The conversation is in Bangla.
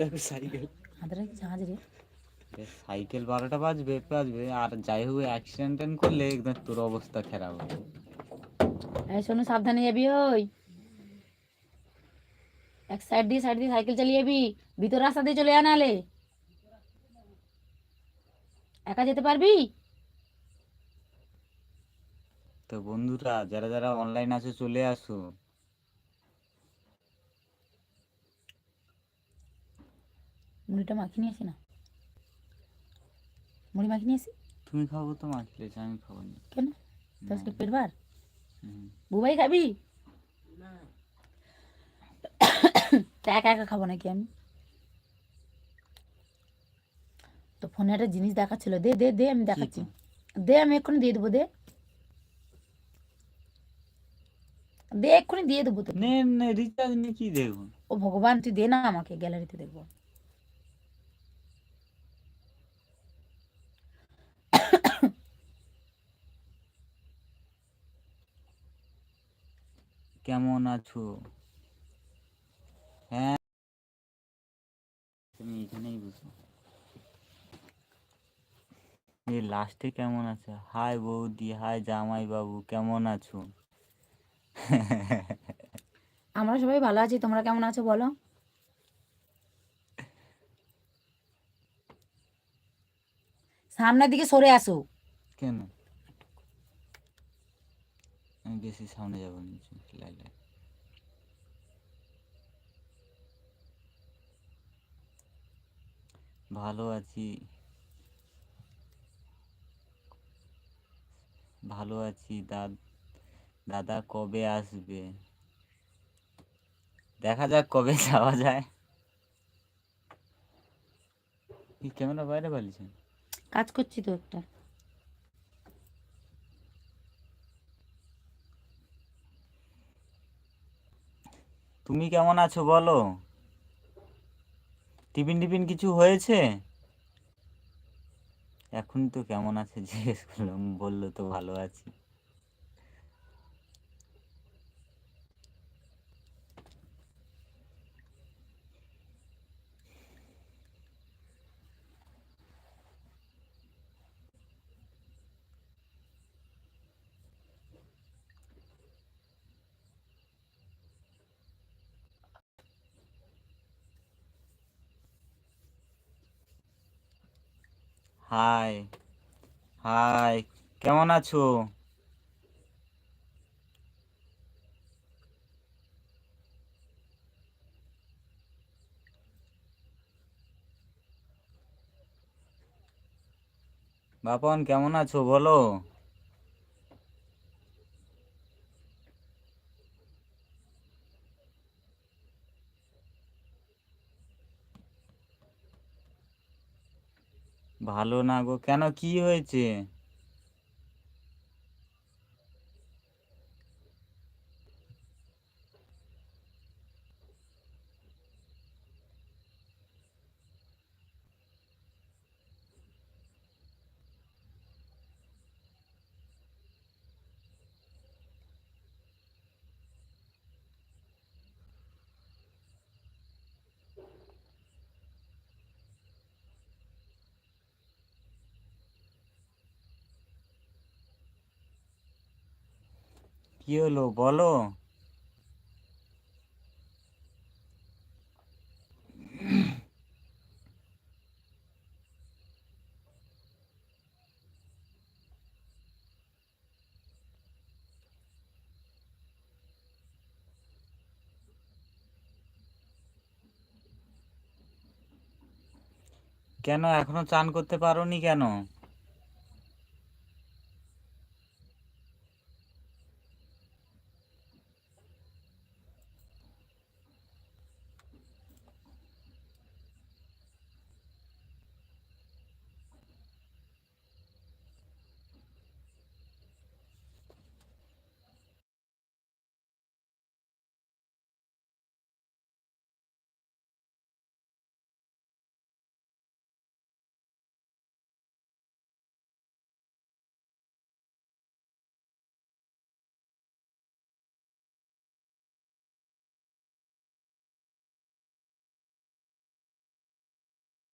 টাকা সাইকেল। হাতটা কি জাহাজ রে? সাইকেল বারোটা বাজবে বাজবে আর যাই হোক অ্যাক্সিডেন্ট করলে একদম তোর অবস্থা খারাপ হবে। এই শোনো সাবধানে যাবি ওই। এক সাইড দিয়ে সাইড দিয়ে সাইকেল চালিয়ে যাবি ভিতর রাস্তা দিয়ে চলে আনালে একা যেতে পারবি? তো বন্ধুরা যারা যারা অনলাইন আছে চলে আসো। মুড়িটা মাখিয়ে নিয়ে আসি না? মুড়ি মাখিয়ে নিয়ে আসি তুমি খাব তো মাখলে আমি খাব না। কেন? তোর আজকে পেট বার বুবাই খাবি? তা একা একা খাব নাকি আমি? তো ফোনে একটা জিনিস দেখাচ্ছিল দে দে দে আমি দেখাচ্ছি। দে আমি এক্ষুনি দিয়ে দেবো দে। দে এক্ষুনি দিয়ে দেবো তো নে নে রিচার্জ নিয়ে কি দেখুন ও ভগবান তুই দে না আমাকে গ্যালারিতে দেখব। কেমন আছো? হ্যাঁ। তুমি এখানেই বসো। এই লাস্টে কেমন আছে? হাই বৌদি হাই জামাই বাবু কেমন আছো? আমরা সবাই ভালো আছি তোমরা কেমন আছো বলো? সামনের দিকে সরে আসো। কেন? আমি বেশি সামনে যাব না লাইলে ভালো আছি। ভালো আছি, দাদ, দাদা কবে আসবে? দেখা যাক কবে যাওয়া যায়। কি, ক্যামেরা বাইরে পালিয়েছেন? কাজ করছি তো একটা। তুমি কেমন আছো বলো? টিফিন টিফিন কিছু হয়েছে? এখন তো কেমন আছে জিজ্ঞেস করলাম, বলল তো ভালো আছি। হাই হাই কেমন আছো? বাপন কেমন আছো? বলো। ভালো না গো। কেন? কি হয়েছে? কি হলো? বলো। কেন এখনও চান করতে পারোনি কেন?